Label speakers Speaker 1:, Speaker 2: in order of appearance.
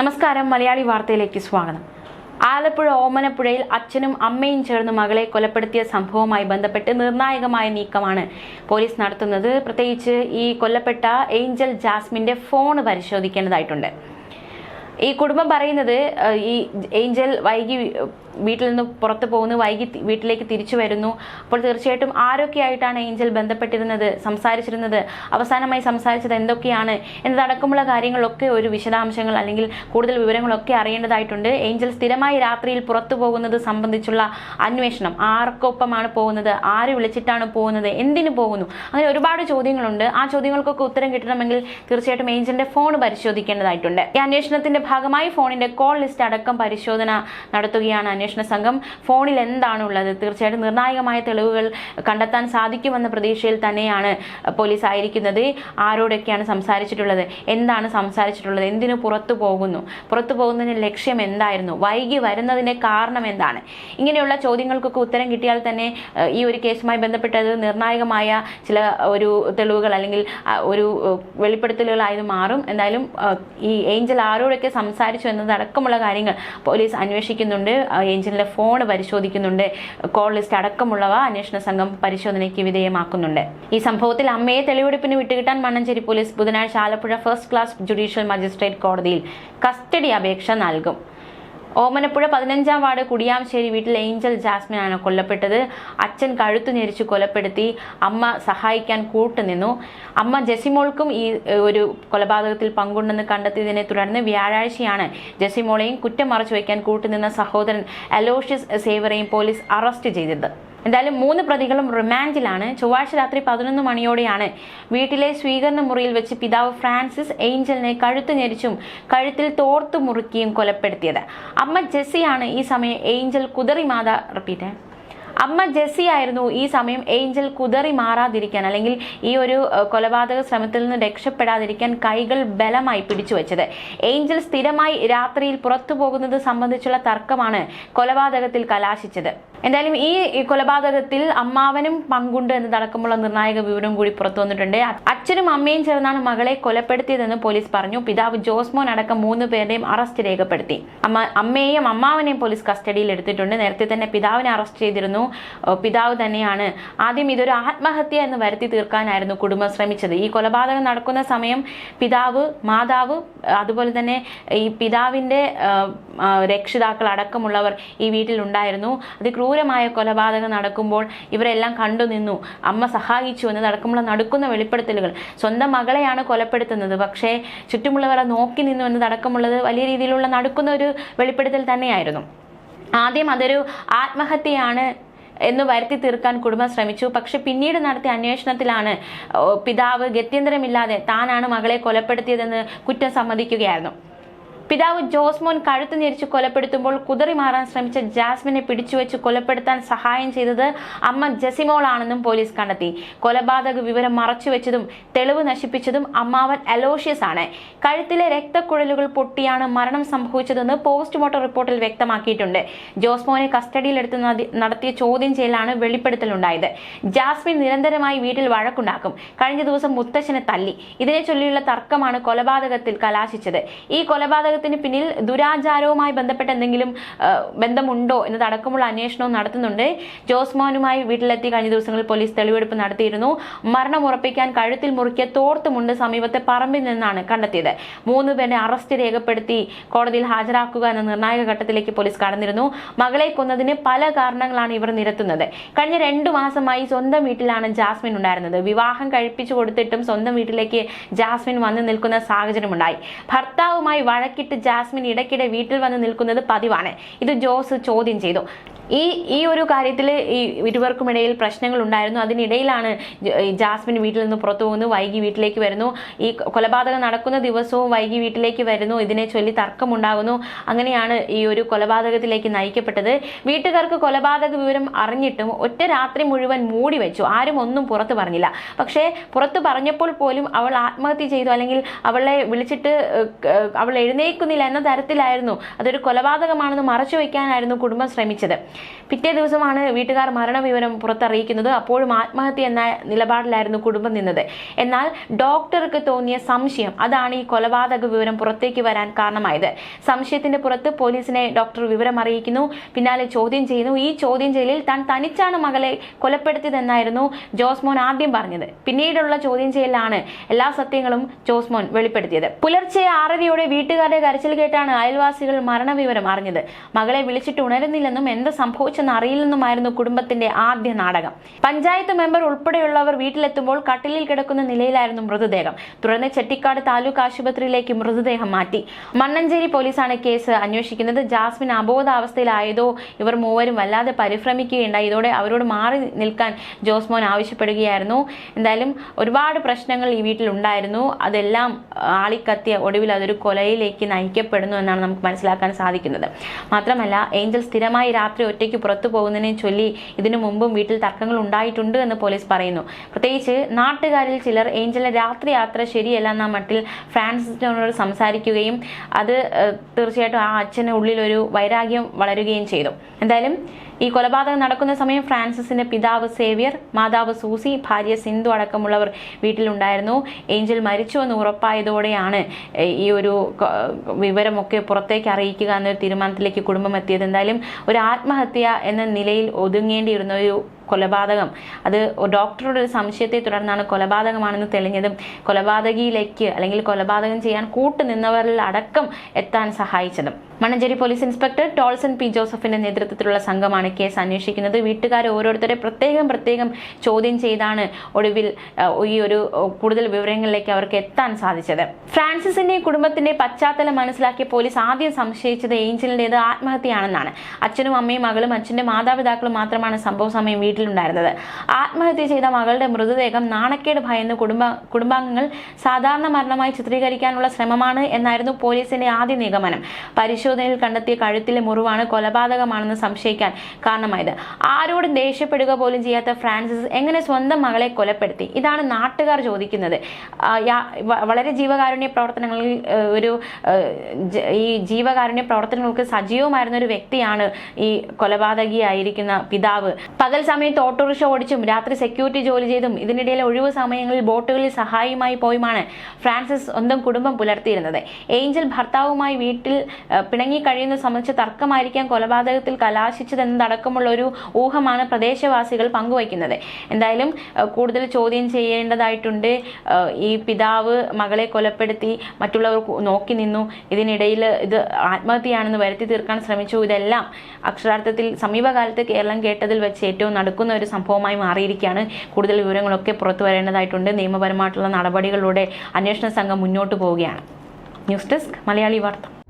Speaker 1: നമസ്കാരം മലയാളി വാർത്തയിലേക്ക് സ്വാഗതം. ആലപ്പുഴ ഓമനപ്പുഴയിൽ അച്ഛനും അമ്മയും ചേർന്ന് മകളെ കൊലപ്പെടുത്തിയ സംഭവവുമായി ബന്ധപ്പെട്ട് നിർണായകമായ നീക്കമാണ് പോലീസ് നടത്തുന്നത്. പ്രത്യേകിച്ച് ഈ കൊല്ലപ്പെട്ട ഏഞ്ചൽ ജാസ്മിന്റെ ഫോൺ പരിശോധിക്കേണ്ടതായിട്ടുണ്ട്. ഈ കുടുംബം പറയുന്നത് ഈ ഏഞ്ചൽ വൈകി വീട്ടിൽ നിന്ന് പുറത്തു പോകുന്നു വൈകി വീട്ടിലേക്ക് തിരിച്ചു വരുന്നു. അപ്പോൾ തീർച്ചയായിട്ടും ആരൊക്കെയായിട്ടാണ് ഏഞ്ചൽ ബന്ധപ്പെട്ടിരുന്നത് സംസാരിച്ചിരുന്നത് അവസാനമായി സംസാരിച്ചത് എന്തൊക്കെയാണ് എന്നതടക്കമുള്ള കാര്യങ്ങളൊക്കെ ഒരു വിശദാംശങ്ങൾ അല്ലെങ്കിൽ കൂടുതൽ വിവരങ്ങളൊക്കെ അറിയേണ്ടതായിട്ടുണ്ട്. ഏഞ്ചൽ സ്ഥിരമായി രാത്രിയിൽ പുറത്തു പോകുന്നത് സംബന്ധിച്ചുള്ള അന്വേഷണം ആർക്കൊപ്പമാണ് പോകുന്നത് ആര് വിളിച്ചിട്ടാണ് പോകുന്നത് എന്തിനു പോകുന്നു അങ്ങനെ ഒരുപാട് ചോദ്യങ്ങളുണ്ട്. ആ ചോദ്യങ്ങൾക്കൊക്കെ ഉത്തരം കിട്ടണമെങ്കിൽ തീർച്ചയായിട്ടും ഏഞ്ചലിന്റെ ഫോൺ പരിശോധിക്കേണ്ടതായിട്ടുണ്ട്. ഈ അന്വേഷണത്തിന്റെ ഭാഗമായി ഫോണിന്റെ കോൾ ലിസ്റ്റ് അടക്കം പരിശോധന നടത്തുകയാണ് അന്വേഷണ സംഘം. ഫോണിൽ എന്താണ് ഉള്ളത് തീർച്ചയായിട്ടും നിർണായകമായ തെളിവുകൾ കണ്ടെത്താൻ സാധിക്കുമെന്ന പ്രതീക്ഷയിൽ തന്നെയാണ് പോലീസ് ആയിരിക്കുന്നത്. ആരോടൊക്കെയാണ് സംസാരിച്ചിട്ടുള്ളത്? എന്താണ് സംസാരിച്ചിട്ടുള്ളത്? എന്തിനു പുറത്തു പോകുന്നു? പുറത്തു പോകുന്നതിന് ലക്ഷ്യം എന്തായിരുന്നു? വൈകി വരുന്നതിന്റെ കാരണം എന്താണ്? ഇങ്ങനെയുള്ള ചോദ്യങ്ങൾക്കൊക്കെ ഉത്തരം കിട്ടിയാൽ തന്നെ ഈ ഒരു കേസുമായി ബന്ധപ്പെട്ടത് നിർണായകമായ ചില ഒരു തെളിവുകൾ അല്ലെങ്കിൽ ഒരു വെളിപ്പെടുത്തലുകളായത് മാറും. എന്തായാലും ഈ ഏഞ്ചൽ ആരോടൊക്കെ സംസാരിച്ചു എന്നതടക്കമുള്ള കാര്യങ്ങൾ പോലീസ് അന്വേഷിക്കുന്നുണ്ട്. ആ, ഏഞ്ചലിന്റെ ഫോൺ പരിശോധിക്കുന്നുണ്ട്. കോൾ ലിസ്റ്റ് അടക്കമുള്ളവ അന്വേഷണ സംഘം പരിശോധനയ്ക്ക് വിധേയമാക്കുന്നുണ്ട്. ഈ സംഭവത്തിൽ അമ്മയെ തെളിവെടുപ്പിന് വിട്ടുകിട്ടാൻ മണ്ണഞ്ചേരി പോലീസ് ബുധനാഴ്ച Alappuzha first class judicial magistrate കോടതിയിൽ കസ്റ്റഡി അപേക്ഷ നൽകും. ഓമനപ്പുഴ പതിനഞ്ചാം വാർഡ് കുടിയാംശ്ശേരി വീട്ടിൽ ഏഞ്ചൽ ജാസ്മിനാണ് കൊല്ലപ്പെട്ടത്. അച്ഛൻ കഴുത്തു ഞെരിച്ച് കൊലപ്പെടുത്തി. അമ്മ സഹായിക്കാൻ കൂട്ടുനിന്നു. അമ്മ ജെസിമോൾക്കും ഈ ഒരു കൊലപാതകത്തിൽ പങ്കുണ്ടെന്ന് കണ്ടെത്തിയതിനെ തുടർന്ന് വ്യാഴാഴ്ചയാണ് ജെസിമോളെയും കുറ്റം മറച്ചു വയ്ക്കാൻ കൂട്ടുനിന്ന സഹോദരൻ അലോഷ്യസ് സേവറെയും പോലീസ് അറസ്റ്റ് ചെയ്തത്. എന്തായാലും മൂന്ന് പ്രതികളും റിമാൻഡിലാണ്. ചൊവ്വാഴ്ച രാത്രി പതിനൊന്ന് മണിയോടെയാണ് വീട്ടിലെ സ്വീകരണ മുറിയിൽ വെച്ച് പിതാവ് ഫ്രാൻസിസ് ഏഞ്ചലിനെ കഴുത്ത് ഞെരിച്ചും കഴുത്തിൽ തോർത്തു മുറുക്കിയും കൊലപ്പെടുത്തിയത്. അമ്മ ജെസ്സിയാണ് ഈ സമയം ഏഞ്ചൽ കുതറി മാത റിപ്പീറ്റ്. അമ്മ ജെസ്സി ആയിരുന്നു ഈ സമയം ഏഞ്ചൽ കുതറി മാറാതിരിക്കാൻ അല്ലെങ്കിൽ ഈ ഒരു കൊലപാതക ശ്രമത്തിൽ നിന്ന് രക്ഷപ്പെടാതിരിക്കാൻ കൈകൾ ബലമായി പിടിച്ചു വെച്ചത്. ഏഞ്ചൽ സ്ഥിരമായി രാത്രിയിൽ പുറത്തു പോകുന്നത് സംബന്ധിച്ചുള്ള തർക്കമാണ് കൊലപാതകത്തിൽ കലാശിച്ചത്. എന്തായാലും ഈ കൊലപാതകത്തിൽ അമ്മാവനും പങ്കുണ്ട് എന്നതടക്കമുള്ള നിർണായക വിവരം കൂടി പുറത്തു വന്നിട്ടുണ്ട്. അച്ഛനും അമ്മയും ചേർന്നാണ് മകളെ കൊലപ്പെടുത്തിയതെന്ന് പോലീസ് പറഞ്ഞു. പിതാവ് ജോസ്മോൻ അടക്കം മൂന്ന് പേരുടെയും അറസ്റ്റ് രേഖപ്പെടുത്തി. അമ്മ അമ്മയെയും അമ്മാവനെയും പോലീസ് കസ്റ്റഡിയിൽ എടുത്തിട്ടുണ്ട്. നേരത്തെ തന്നെ പിതാവിനെ അറസ്റ്റ് ചെയ്തിരുന്നു. പിതാവ് തന്നെയാണ്. ആദ്യം ഇതൊരു ആത്മഹത്യ എന്ന് വരുത്തി തീർക്കാനായിരുന്നു കുടുംബം ശ്രമിച്ചത്. ഈ കൊലപാതകം നടക്കുന്ന സമയം പിതാവ് മാതാവ് അതുപോലെ തന്നെ ഈ പിതാവിന്റെ രക്ഷിതാക്കൾ അടക്കമുള്ളവർ ഈ വീട്ടിലുണ്ടായിരുന്നു അതിക്രൂരമായ കൊലപാതകം നടക്കുമ്പോൾ ഇവരെല്ലാം കണ്ടു നിന്നു. അമ്മ സഹായിച്ചു എന്ന് നടക്കുമ്പോൾ നടക്കുന്ന വെളിപ്പെടുത്തലുകൾ. സ്വന്തം മകളെയാണ് കൊലപ്പെടുത്തുന്നത്. പക്ഷേ ചുറ്റുമുള്ളവർ നോക്കി നിന്നു എന്ന് എന്നതടക്കമുള്ളത് വലിയ രീതിയിലുള്ള നടക്കുന്ന ഒരു വെളിപ്പെടുത്തൽ തന്നെയായിരുന്നു. ആദ്യം അതൊരു ആത്മഹത്യയാണ് എന്ന് വരുത്തി തീർക്കാൻ കുടുംബം ശ്രമിച്ചു. പക്ഷെ പിന്നീട് നടത്തിയ അന്വേഷണത്തിലാണ് പിതാവ് ഗത്യന്തരമില്ലാതെ താനാണ് മകളെ കൊലപ്പെടുത്തിയതെന്ന് കുറ്റം സമ്മതിക്കുകയായിരുന്നു. പിതാവ് ജോസ്മോൻ കഴുത്ത് ഞെരിച്ച് കൊലപ്പെടുത്തുമ്പോൾ കുതറി മാറാൻ ശ്രമിച്ച ജാസ്മിനെ പിടിച്ചുവെച്ച് കൊലപ്പെടുത്താൻ സഹായം ചെയ്തത് അമ്മ ജസിമോളാണെന്നും പോലീസ് കണ്ടെത്തി. കൊലപാതക വിവരം മറച്ചുവെച്ചതും തെളിവ് നശിപ്പിച്ചതും അമ്മാവൻ അലോഷ്യസ് ആണ്. കഴുത്തിലെ രക്തക്കുഴലുകൾ പൊട്ടിയാണ് മരണം സംഭവിച്ചതെന്ന് പോസ്റ്റ്മോർട്ടം റിപ്പോർട്ടിൽ വ്യക്തമാക്കിയിട്ടുണ്ട്. ജോസ്മോനെ കസ്റ്റഡിയിലെടുത്ത് നടത്തിയ ചോദ്യം ചെയ്യലാണ് വെളിപ്പെടുത്തലുണ്ടായത്. ജാസ്മിൻ നിരന്തരമായി വീട്ടിൽ വഴക്കുണ്ടാക്കും. കഴിഞ്ഞ ദിവസം മുത്തശ്ശനെ തല്ലി. ഇതിനെ ചൊല്ലിയുള്ള തർക്കമാണ് കൊലപാതകത്തിൽ കലാശിച്ചത്. ഈ കൊലപാതകത്തിന് പിന്നിൽ ദുരാചാരവുമായി ബന്ധപ്പെട്ട എന്തെങ്കിലും ബന്ധമുണ്ടോ എന്നതടക്കമുള്ള അന്വേഷണവും നടത്തുന്നുണ്ട്. ജോസ്മോനുമായി വീട്ടിലെത്തി കഴിഞ്ഞ ദിവസങ്ങളിൽ പോലീസ് തെളിവെടുപ്പ് നടത്തിയിരുന്നു. മരണം ഉറപ്പിക്കാൻ കഴുത്തിൽ മുറുക്കിയ തോർത്തുമുണ്ട് സമീപത്തെ പറമ്പിൽ നിന്നാണ് കണ്ടെത്തിയത്. മൂന്ന് പേരെ അറസ്റ്റ് രേഖപ്പെടുത്തി കോടതിയിൽ ഹാജരാക്കുക എന്ന നിർണായക ഘട്ടത്തിലേക്ക് പോലീസ് കടന്നിരുന്നു. മകളെ കൊന്നതിന് പല കാരണങ്ങളാണ് ഇവർ നിരത്തുന്നത്. കഴിഞ്ഞ രണ്ടു മാസമായി സ്വന്തം വീട്ടിലാണ് ജാസ്മിൻ ഉണ്ടായിരുന്നത്. വിവാഹം കഴിപ്പിച്ചു കൊടുത്തിട്ടും സ്വന്തം വീട്ടിലേക്ക് ജാസ്മിൻ വന്നു നിൽക്കുന്ന സാഹചര്യമുണ്ടായി. ഭർത്താവുമായി വഴക്കിട്ട് ജാസ്മിൻ ഇടയ്ക്കിടെ വീട്ടിൽ വന്ന് നിൽക്കുന്നത് പതിവാണ്. ഇത് ജോസ് ചോദ്യം ചെയ്തു. ഈ ഈ ഒരു കാര്യത്തിൽ ഈ ഇരുവർക്കും ഇടയിൽ പ്രശ്നങ്ങൾ ഉണ്ടായിരുന്നു അതിനിടയിലാണ് ജാസ്മിൻ വീട്ടിൽ നിന്ന് പുറത്തു പോകുന്നു വൈകി വീട്ടിലേക്ക് വരുന്നു. ഈ കൊലപാതകം നടക്കുന്ന ദിവസവും വൈകി വീട്ടിലേക്ക് വരുന്നു. ഇതിനെ ചൊല്ലി തർക്കമുണ്ടാകുന്നു. അങ്ങനെയാണ് ഈ ഒരു കൊലപാതകത്തിലേക്ക് നയിക്കപ്പെട്ടത്. വീട്ടുകാർക്ക് കൊലപാതക വിവരം അറിഞ്ഞിട്ടും ഒറ്റ രാത്രി മുഴുവൻ മൂടി വെച്ചു. ആരും ഒന്നും പുറത്ത് പറഞ്ഞില്ല. പക്ഷേ പുറത്ത് പറഞ്ഞപ്പോൾ പോലും അവൾ ആത്മഹത്യ ചെയ്തു. അല്ലെങ്കിൽ അവളെ വിളിച്ചിട്ട് അവൾ എഴുന്നേൽക്കുന്നില്ല എന്ന തരത്തിലായിരുന്നു. അതൊരു കൊലപാതകമാണെന്ന് മറച്ചു വയ്ക്കാനായിരുന്നു കുടുംബം ശ്രമിച്ചത്. പിറ്റേ ദിവസമാണ് വീട്ടുകാർ മരണവിവരം പുറത്തറിയിക്കുന്നത്. അപ്പോഴും ആത്മഹത്യ എന്ന നിലപാടിലായിരുന്നു കുടുംബം നിന്നത്. എന്നാൽ ഡോക്ടർക്ക് തോന്നിയ സംശയം അതാണ് ഈ കൊലപാതക വിവരം പുറത്തേക്ക് വരാൻ കാരണമായത്. സംശയത്തിന്റെ പുറത്ത് പോലീസിനെ ഡോക്ടർ വിവരം അറിയിക്കുന്നു. പിന്നാലെ ചോദ്യം ചെയ്യുന്നു. ഈ ചോദ്യം ചെയ്യലിൽ താൻ തനിച്ചാണ് മകളെ കൊലപ്പെടുത്തിയതെന്നായിരുന്നു ജോസ്മോൻ ആദ്യം പറഞ്ഞത്. പിന്നീടുള്ള ചോദ്യം ചെയ്യലാണ് എല്ലാ സത്യങ്ങളും ജോസ്മോൻ വെളിപ്പെടുത്തിയത്. പുലർച്ചെ ആറരയോടെ വീട്ടുകാരുടെ കരച്ചിൽ കേട്ടാണ് അയൽവാസികൾ മരണവിവരം അറിഞ്ഞത്. മകളെ വിളിച്ചിട്ട് ഉണരുന്നില്ലെന്നും എന്ത് സംഭവിച്ചെന്ന് അറിയില്ലെന്നുമായിരുന്നു കുടുംബത്തിന്റെ ആദ്യ നാടകം. പഞ്ചായത്ത് മെമ്പർ ഉൾപ്പെടെയുള്ളവർ വീട്ടിലെത്തുമ്പോൾ കട്ടിലിൽ കിടക്കുന്ന നിലയിലായിരുന്നു മൃതദേഹം. തുടർന്ന് ചെട്ടിക്കാട് താലൂക്ക് ആശുപത്രിയിലേക്ക് മൃതദേഹം മാറ്റി. മണ്ണഞ്ചേരി പോലീസാണ് കേസ് അന്വേഷിക്കുന്നത്. ജാസ്മിൻ അബോധാവസ്ഥയിലായതോ ഇവർ മൂവരും വല്ലാതെ പരിഭ്രമിക്കുകയുണ്ടായി. ഇതോടെ അവരോട് മാറി നിൽക്കാൻ ജോസ്മോൻ ആവശ്യപ്പെടുകയായിരുന്നു. എന്തായാലും ഒരുപാട് പ്രശ്നങ്ങൾ ഈ വീട്ടിലുണ്ടായിരുന്നു. അതെല്ലാം ആളിക്കത്തിയ ഒടുവിൽ അതൊരു കൊലയിലേക്ക് നയിക്കപ്പെടുന്നു എന്നാണ് നമുക്ക് മനസ്സിലാക്കാൻ സാധിക്കുന്നത്. മാത്രമല്ല ഏഞ്ചൽ സ്ഥിരമായി രാത്രി ഒറ്റയ്ക്ക് പുറത്തു പോകുന്നതിനെ ചൊല്ലി ഇതിനു മുമ്പും വീട്ടിൽ തർക്കങ്ങൾ ഉണ്ടായിട്ടുണ്ട് എന്ന് പോലീസ് പറയുന്നു. പ്രത്യേകിച്ച് നാട്ടുകാരിൽ ചിലർ ഏഞ്ചലിന്റെ രാത്രി യാത്ര ശരിയല്ല എന്ന മട്ടിൽ ഫ്രാൻസിസിനോട് സംസാരിക്കുകയും അത് തീർച്ചയായിട്ടും ആ അച്ഛന് ഉള്ളിൽ ഒരു വൈരാഗ്യം വളരുകയും ചെയ്തു. എന്തായാലും ഈ കൊലപാതകം നടക്കുന്ന സമയം ഫ്രാൻസിസിന്റെ പിതാവ് സേവിയർ മാതാവ് സൂസി ഭാര്യ സിന്ധു അടക്കമുള്ളവർ വീട്ടിലുണ്ടായിരുന്നു. ഏഞ്ചൽ മരിച്ചു എന്ന് ഉറപ്പായതോടെയാണ് ഈ ഒരു വിവരമൊക്കെ പുറത്തേക്ക് അറിയിക്കുക എന്നൊരു തീരുമാനത്തിലേക്ക് കുടുംബം എത്തിയത്. എന്തായാലും ഒരു ആത്മഹത്യ എന്ന നിലയിൽ ഒതുങ്ങേണ്ടിയിരുന്ന ഒരു കൊലപാതകം. അത് ഡോക്ടറുടെ ഒരു സംശയത്തെ തുടർന്നാണ് കൊലപാതകമാണെന്ന് തെളിഞ്ഞതും കൊലപാതകിയിലേക്ക് അല്ലെങ്കിൽ കൊലപാതകം ചെയ്യാൻ കൂട്ടുനിന്നവരിൽ അടക്കം എത്താൻ സഹായിച്ചതും. Mannancherry police inspector Tolson P ജോസഫിന്റെ നേതൃത്വത്തിലുള്ള സംഘമാണ് കേസ് അന്വേഷിക്കുന്നത്. വീട്ടുകാർ ഓരോരുത്തരെ പ്രത്യേകം പ്രത്യേകം ചോദ്യം ചെയ്താണ് ഒടുവിൽ ഈ ഒരു കൂടുതൽ വിവരങ്ങളിലേക്ക് അവർക്ക് എത്താൻ സാധിച്ചത്. ഫ്രാൻസിസിന്റെ കുടുംബത്തിന്റെ പശ്ചാത്തലം മനസ്സിലാക്കിയ പോലീസ് ആദ്യം സംശയിച്ചത് ഏഞ്ചലിന്റേത് ആത്മഹത്യയാണെന്നാണ്. അച്ഛനും അമ്മയും മകളും അച്ഛന്റെ മാതാപിതാക്കളും മാത്രമാണ് സംഭവ സമയം വീട്ടിലുണ്ടായിരുന്നത്. ആത്മഹത്യ ചെയ്ത മകളുടെ മൃതദേഹം നാണക്കേട് ഭയന്ന് കുടുംബ കുടുംബാംഗങ്ങൾ സാധാരണ മരണമായി ചിത്രീകരിക്കാനുള്ള ശ്രമമാണ് എന്നായിരുന്നു പോലീസിന്റെ ആദ്യ നിഗമനം. പരിശോധനയിൽ കണ്ടെത്തിയ കഴുത്തിലെ മുറിവാണ് കൊലപാതകമാണെന്ന് സംശയിക്കാൻ കാരണമായത്. ആരോടും ദേഷ്യപ്പെടുക പോലും ചെയ്യാത്ത ഫ്രാൻസിസ് എങ്ങനെ സ്വന്തം മകളെ കൊലപ്പെടുത്തി? ഇതാണ് നാട്ടുകാർ ചോദിക്കുന്നത്. വളരെ ജീവകാരുണ്യ പ്രവർത്തനങ്ങളിൽ ഒരു ഈ ജീവകാരുണ്യ പ്രവർത്തനങ്ങൾക്ക് സജീവമായിരുന്ന ഒരു വ്യക്തിയാണ് ഈ കൊലപാതകിയായിരിക്കുന്ന പിതാവ്. പകൽ സമയത്ത് ഓട്ടോറിക്ഷ ഓടിച്ചും രാത്രി സെക്യൂരിറ്റി ജോലി ചെയ്തും ഇതിനിടയിൽ ഒഴിവു സമയങ്ങളിൽ ബോട്ടുകളിൽ സഹായിയുമായി പോയുമാണ് ഫ്രാൻസിസ് സ്വന്തം കുടുംബം പുലർത്തിയിരുന്നത്. ഏഞ്ചൽ ഭർത്താവുമായി വീട്ടിൽ പിണങ്ങി കഴിയുന്ന സംബന്ധിച്ച് തർക്കമായിരിക്കാം കൊലപാതകത്തിൽ കലാശിച്ചതെന്നതടക്കമുള്ള ഒരു ഊഹമാണ് പ്രദേശവാസികൾ പങ്കുവയ്ക്കുന്നത്. എന്തായാലും കൂടുതൽ ചോദ്യം ചെയ്യേണ്ടതായിട്ടുണ്ട്. ഈ പിതാവ് മകളെ കൊലപ്പെടുത്തി മറ്റുള്ളവർ നോക്കി നിന്നു. ഇതിനിടയിൽ ഇത് ആത്മഹത്യയാണെന്ന് വരുത്തി തീർക്കാൻ ശ്രമിച്ചു. ഇതെല്ലാം അക്ഷരാർത്ഥത്തിൽ സമീപകാലത്ത് കേരളം കേട്ടതിൽ വെച്ച് ഏറ്റവും നടക്കുന്ന ഒരു സംഭവമായി മാറിയിരിക്കുകയാണ്. കൂടുതൽ വിവരങ്ങളൊക്കെ പുറത്തു വരേണ്ടതായിട്ടുണ്ട്. നിയമപരമായിട്ടുള്ള നടപടികളിലൂടെ അന്വേഷണ സംഘം മുന്നോട്ട് പോവുകയാണ്. ന്യൂസ് ഡെസ്ക് മലയാളി വാർത്ത.